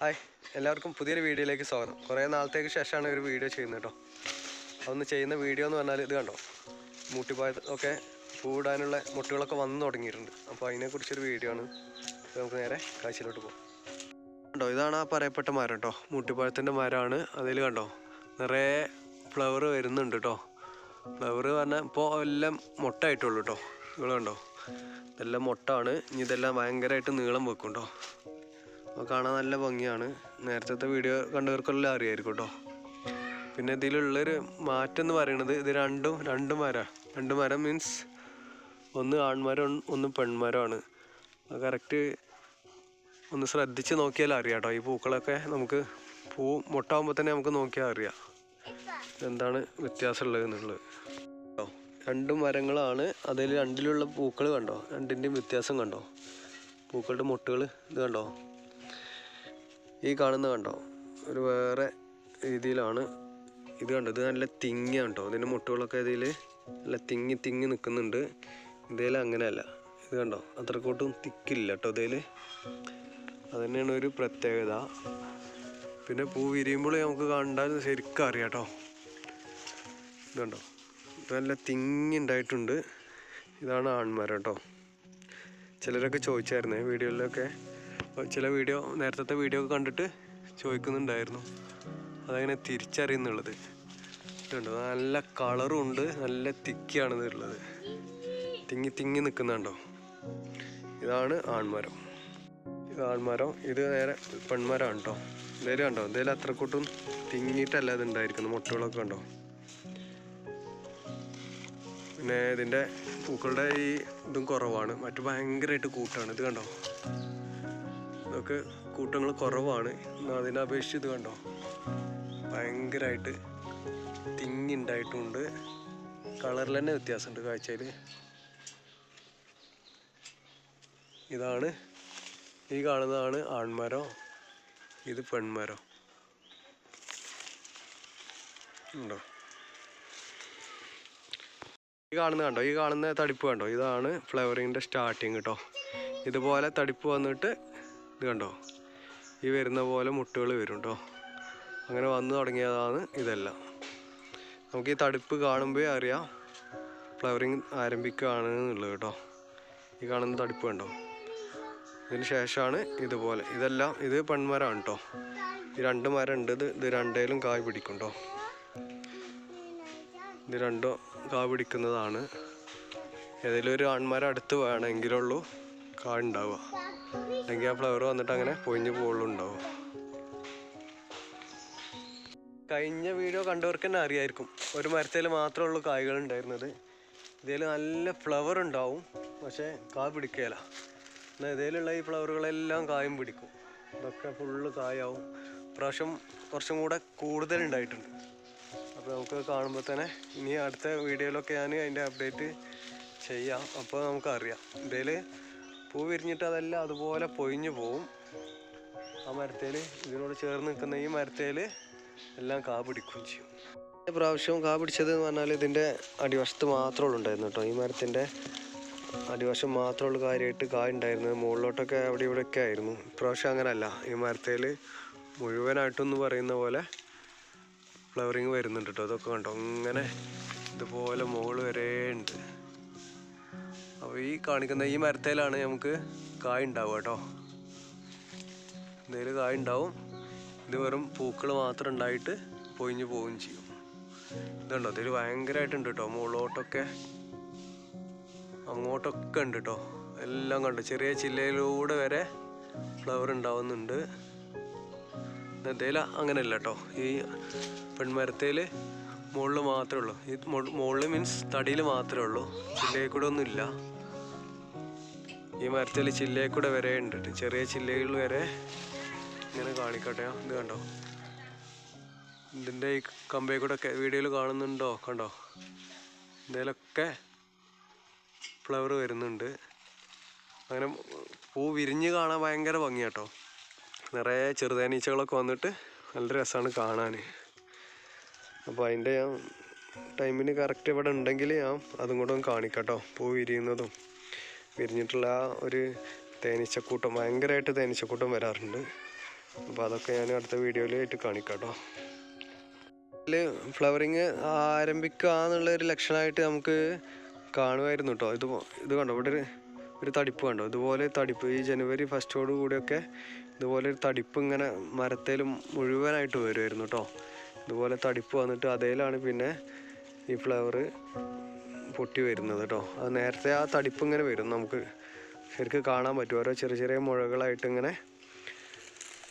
Hi എല്ലാവർക്കും പുതിയൊരു വീഡിയോയിലേക്ക് സ്വാഗതം. കുറേ നാളത്തേക്ക് ശേഷമാണ് ഒരു വീഡിയോ ചെയ്യുന്നത് കേട്ടോ. അതൊന്ന് ചെയ്യുന്ന വീഡിയോ എന്ന് പറഞ്ഞാൽ ഇത് കണ്ടോ? മൂട്ടിപ്പായ ഒക്കെ പൂടാനുള്ള മുട്ടുകളൊക്കെ വന്നു തുടങ്ങിയിട്ടുണ്ട്. അപ്പോൾ അതിനെക്കുറിച്ചൊരു വീഡിയോ ആണ്. നമുക്ക് നേരെ കാഴ്ചയിലോട്ട് പോകാം കണ്ടോ ഇതാണ് ആ പറയപ്പെട്ട മരം കേട്ടോ. മൂട്ടിപ്പഴത്തിന്റെ മരമാണ് അതിൽ കണ്ടോ. നിറയെ ഫ്ലവർ വരുന്നുണ്ട് കേട്ടോ. ഫ്ലവർ പറഞ്ഞാൽ ഇപ്പോൾ എല്ലാം മുട്ടായിട്ടുള്ളൂ കേട്ടോ. ഇവിടെ കണ്ടോ? ഇതെല്ലാം മുട്ടാണ്. ഇനി ഇതെല്ലാം ഭയങ്കരമായിട്ട് നീളം വെക്കും കേട്ടോ. അപ്പോൾ കാണാൻ നല്ല ഭംഗിയാണ്. നേരത്തെ വീഡിയോ കണ്ടവർക്കെല്ലാം അറിയായിരിക്കും കേട്ടോ പിന്നെ ഇതിലുള്ളൊരു മാറ്റം എന്ന് പറയുന്നത് ഇത് രണ്ടും രണ്ട് മരം രണ്ട് മരം മീൻസ് ഒന്ന് ആൺമരം ഒന്ന് പെൺമരമാണ്. അത് കറക്റ്റ് ഒന്ന് ശ്രദ്ധിച്ച് നോക്കിയാൽ അറിയാം കേട്ടോ ഈ പൂക്കളൊക്കെ നമുക്ക് പൂ മുട്ടാകുമ്പോൾ തന്നെ നമുക്ക് നോക്കിയാൽ അറിയാം. എന്താണ് വ്യത്യാസമുള്ളത് എന്നുള്ളത്. കേട്ടോ രണ്ട് മരങ്ങളാണ്. അതിൽ രണ്ടിലുള്ള പൂക്കൾ കണ്ടോ? രണ്ടിന്റെയും വ്യത്യാസം കണ്ടോ? പൂക്കളുടെ മുട്ടുകൾ ഇത് കണ്ടോ? ഈ കാണുന്ന കണ്ടോ? ഒരു വേറെ രീതിയിലാണ്. ഇത് കണ്ടോ? ഇത് നല്ല തിങ്ങിയാണ് കേട്ടോ ഇതിന്റെ മുട്ടുകളൊക്കെ ഇതിൽ നല്ല തിങ്ങി തിങ്ങി നിൽക്കുന്നുണ്ട് ഇതിൽ അങ്ങനെയല്ല. ഇത് കണ്ടോ? അത്രക്കോട്ടും തിക്കില്ല കേട്ടോ ഇതിൽ അത് തന്നെയാണ് ഒരു പ്രത്യേകത. പിന്നെ പൂ വിരിയുമ്പോൾ നമുക്ക് കണ്ടാൽ ശരിക്കും അറിയാം കേട്ടോ ഇത് കണ്ടോ? ഇത് നല്ല തിങ്ങി ഉണ്ടായിട്ടുണ്ട്. ഇതാണ് ആൺമരം കേട്ടോ ചിലരൊക്കെ ചോദിച്ചായിരുന്നേ വീഡിയോയിലൊക്കെ. ചില വീഡിയോ നേരത്തെ വീഡിയോ ഒക്കെ കണ്ടിട്ട് ചോദിക്കുന്നുണ്ടായിരുന്നു. അതങ്ങനെ തിരിച്ചറിയുന്നുള്ളത്. ഇതുണ്ട്? നല്ല കളറും ഉണ്ട് നല്ല തിക്കിയാണ് ഇതുള്ളത് തിങ്ങി തിങ്ങി നിൽക്കുന്നുണ്ടോ? ഇതാണ് ആൺമരം. ഇത് ആൺമരം ഇത് നേരെ പെൺമരമാണ് കേട്ടോ. എന്തേലും കണ്ടോ? എന്തേലും അത്രക്കൂട്ടും തിങ്ങിയിട്ടല്ല ഇത് ഉണ്ടായിരിക്കുന്നത്. മുട്ടകളൊക്കെ ഉണ്ടോ പിന്നെ ഇതിന്റെ പൂക്കളുടെ ഈ ഇതും കുറവാണ്. മറ്റു ഭയങ്കരമായിട്ട് കൂട്ടാണ്. ഇത് കണ്ടോ? ഇതൊക്കെ കൂട്ടങ്ങൾ കുറവാണ്. അതിനപേക്ഷിച്ച് ഇത് കണ്ടോ? ഭയങ്കരമായിട്ട് തിങ്ങി ഉണ്ടായിട്ടുണ്ട് കളറിൽ തന്നെ വ്യത്യാസമുണ്ട് കാഴ്ചയിൽ. ഇതാണ്. ഈ കാണുന്നതാണ് ആൺമരം. ഇത് പെൺമരം. ഉണ്ടോ? ഈ കാണുന്ന കണ്ടോ? ഈ കാണുന്ന തടിപ്പ് കണ്ടോ? ഇതാണ് ഫ്ലവറിങ്ങിന്റെ സ്റ്റാർട്ടിങ് കേട്ടോ ഇതുപോലെ തടിപ്പ് വന്നിട്ട് ഇത് കണ്ടോ? ഈ വരുന്ന പോലെ മുട്ടുകൾ വരും കേട്ടോ അങ്ങനെ വന്നു തുടങ്ങിയതാണ് ഇതെല്ലാം. നമുക്ക് ഈ തടുപ്പ് കാണുമ്പോൾ അറിയാം ഫ്ലവറിങ് ആരംഭിക്കുകയാണ് എന്നുള്ളത് കേട്ടോ ഈ കാണുന്ന തടുപ്പ് കണ്ടോ? ഇതിന് ശേഷമാണ് ഇതുപോലെ. ഇതെല്ലാം ഇത് പെൺമരമാണ് കേട്ടോ ഈ രണ്ട് മരം ഉണ്ട്. ഇത് ഇത് രണ്ടേലും കായ് പിടിക്കും കേട്ടോ ഇത് രണ്ടും കായ് പിടിക്കുന്നതാണ്. ഏതെങ്കിലും ഒരു ആൺമരം അടുത്ത് വേണമെങ്കിലുള്ളൂ കായ് ഉണ്ടാവുക. അല്ലെങ്കിൽ ആ ഫ്ലവർ വന്നിട്ട് അങ്ങനെ പൊഴിഞ്ഞു പോകുള്ളൂണ്ടാവും കഴിഞ്ഞ വീഡിയോ കണ്ടവർക്ക് തന്നെ അറിയായിരിക്കും. ഒരു മരത്തിൽ മാത്രമേ ഉള്ളൂ കായ്കൾ ഉണ്ടായിരുന്നത് ഇതിൽ നല്ല ഫ്ലവർ ഉണ്ടാവും. പക്ഷേ കാ പിടിക്കുകയില്ല എന്നാൽ ഇതിലുള്ള ഈ ഫ്ലവറുകളെല്ലാം കായും പിടിക്കും. ഇതൊക്കെ ഫുള്ള് കായാവും. പ്രാവശ്യം കുറച്ചും കൂടെ കൂടുതൽ ഉണ്ടായിട്ടുണ്ട് അപ്പോൾ നമുക്ക് കാണുമ്പോൾ തന്നെ ഇനി അടുത്ത വീഡിയോയിലൊക്കെ ഞാൻ അതിന്റെ അപ്ഡേറ്റ് ചെയ്യാം. അപ്പോൾ നമുക്കറിയാം. ഇതിൽ പൂ വിരിഞ്ഞിട്ട് അതെല്ലാം അതുപോലെ പൊയിഞ്ഞു പോവും. ആ മരത്തേൽ ഇതിനോട് ചേർന്ന് നിൽക്കുന്ന ഈ മരത്തേൽ എല്ലാം കാ പിടിക്കുകയും ചെയ്യും. ഈ പ്രാവശ്യം കാ പിടിച്ചത് എന്ന് പറഞ്ഞാൽ ഇതിന്റെ അടിവശത്ത് മാത്രമേ ഉണ്ടായിരുന്നു കേട്ടോ. ഈ മരത്തിന്റെ അടിവശം മാത്രമുള്ള കാര്യമായിട്ട് കായ ഉണ്ടായിരുന്നത്. മുകളിലോട്ടൊക്കെ അവിടെ ഇവിടെയൊക്കെ ആയിരുന്നു. ഇപ്രാവശ്യം അങ്ങനല്ല. ഈ മരത്തേൽ മുഴുവനായിട്ടെന്ന് പറയുന്ന പോലെ ഫ്ലവറിങ് വരുന്നുണ്ട് കേട്ടോ. അതൊക്കെ കണ്ടോ? അങ്ങനെ ഇതുപോലെ മുകൾ വരെ ഉണ്ട്. അപ്പോൾ ഈ കാണിക്കുന്ന ഈ മരത്തേലാണ് നമുക്ക് കായ ഉണ്ടാവുക കേട്ടോ. എന്തെങ്കിലും കായ ഉണ്ടാവും. ഇത് വെറും പൂക്കൾ മാത്രം ഉണ്ടായിട്ട് പൊയിഞ്ഞു പോവുകയും ചെയ്യും. ഇതുണ്ടോ ഇതിൽ ഭയങ്കരമായിട്ടുണ്ട് കേട്ടോ. മുകളിലോട്ടൊക്കെ അങ്ങോട്ടൊക്കെ ഉണ്ട് കേട്ടോ. എല്ലാം കണ്ടു? ചെറിയ ചില്ലയിലൂടെ വരെ ഫ്ലവർ ഉണ്ടാവുന്നുണ്ട്. എന്തേലും അങ്ങനെയല്ല കേട്ടോ. ഈ പെൺമരത്തേൽ മുകളിൽ മാത്രമേ ഉള്ളൂ. ഈ മുകളിൽ മീൻസ് തടിയിൽ മാത്രമേ ഉള്ളൂ. ചില്ലയിൽ കൂടെ ഒന്നുമില്ല. ഈ മരത്തിൽ ചില്ലയിൽ കൂടെ വരെ ഉണ്ട്. ചെറിയ ചില്ലകൾ വരെ ഇങ്ങനെ കാണിക്കട്ടെ. ഇത് കണ്ടോ? ഇതിന്റെ ഈ കമ്പയിൽ കൂടെ വീഡിയോയിൽ കാണുന്നുണ്ടോ? കണ്ടോ? ഇതിലൊക്കെ ഫ്ലവർ വരുന്നുണ്ട്. അങ്ങനെ പൂ വിരിഞ്ഞ് കാണാൻ ഭയങ്കര ഭംഗിയാട്ടോ. നിറയെ ചെറുതേനീച്ചകളൊക്കെ വന്നിട്ട് നല്ല രസമാണ് കാണാൻ അപ്പോൾ അതിന്റെ ടൈമിന് കറക്റ്റ് ഇവിടെ ഉണ്ടെങ്കിൽ ഞാൻ അതും കൂടെ ഒന്ന് കാണിക്കാട്ടോ. പൂ വിരിയുന്നതും. വിരിഞ്ഞിട്ടുള്ള ആ ഒരു തേനീച്ചക്കൂട്ടം ഭയങ്കരമായിട്ട് തേനീച്ചക്കൂട്ടം വരാറുണ്ട്. അപ്പോൾ അതൊക്കെ ഞാൻ അടുത്ത വീഡിയോയിൽ ആയിട്ട് കാണിക്കാം കേട്ടോ ഇതിൽ ഫ്ലവറിങ് ആരംഭിക്കുക എന്നുള്ള ഒരു ലക്ഷണമായിട്ട് നമുക്ക് കാണുമായിരുന്നു കേട്ടോ ഇത് ഇത് കണ്ടോ? ഇവിടെ ഒരു ഒരു തടിപ്പ് കണ്ടോ? ഇതുപോലെ തടിപ്പ്. ഈ ജനുവരി ഫസ്റ്റോട് കൂടിയൊക്കെ ഇതുപോലെ ഒരു തടിപ്പ് ഇങ്ങനെ മരത്തേലും മുഴുവനായിട്ട് വരുമായിരുന്നു കേട്ടോ ഇതുപോലെ തടിപ്പ് വന്നിട്ട് അതേലാണ് പിന്നെ ഈ ഫ്ലവർ പൊട്ടി വരുന്നത് കേട്ടോ. അത് നേരത്തെ ആ തടിപ്പ് ഇങ്ങനെ വരും. നമുക്ക് ശരിക്കും കാണാൻ പറ്റും. ഓരോ ചെറിയ ചെറിയ മുഴകളായിട്ട് ഇങ്ങനെ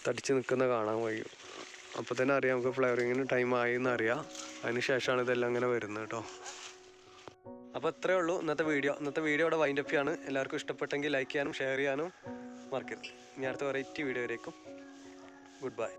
തടിച്ച് നിൽക്കുന്ന കാണാൻ കഴിയും. അപ്പോൾ തന്നെ അറിയാം നമുക്ക് ഫ്ലവറിങ്ങിന് ടൈം ആയി എന്ന് അറിയാം. അതിന് ശേഷമാണ് ഇതെല്ലാം ഇങ്ങനെ വരുന്നത് കേട്ടോ. അപ്പോൾ ഇത്രയേ ഉള്ളൂ ഇന്നത്തെ വീഡിയോ. ഇന്നത്തെ വീഡിയോ ഇവിടെ വൈൻഡപ്പ് ആണ് എല്ലാവർക്കും ഇഷ്ടപ്പെട്ടെങ്കിൽ ലൈക്ക് ചെയ്യാനും ഷെയർ ചെയ്യാനും മറക്കരുത്. ഇനി അടുത്ത വെറൈറ്റി വീഡിയോ വരേക്കും ഗുഡ് ബൈ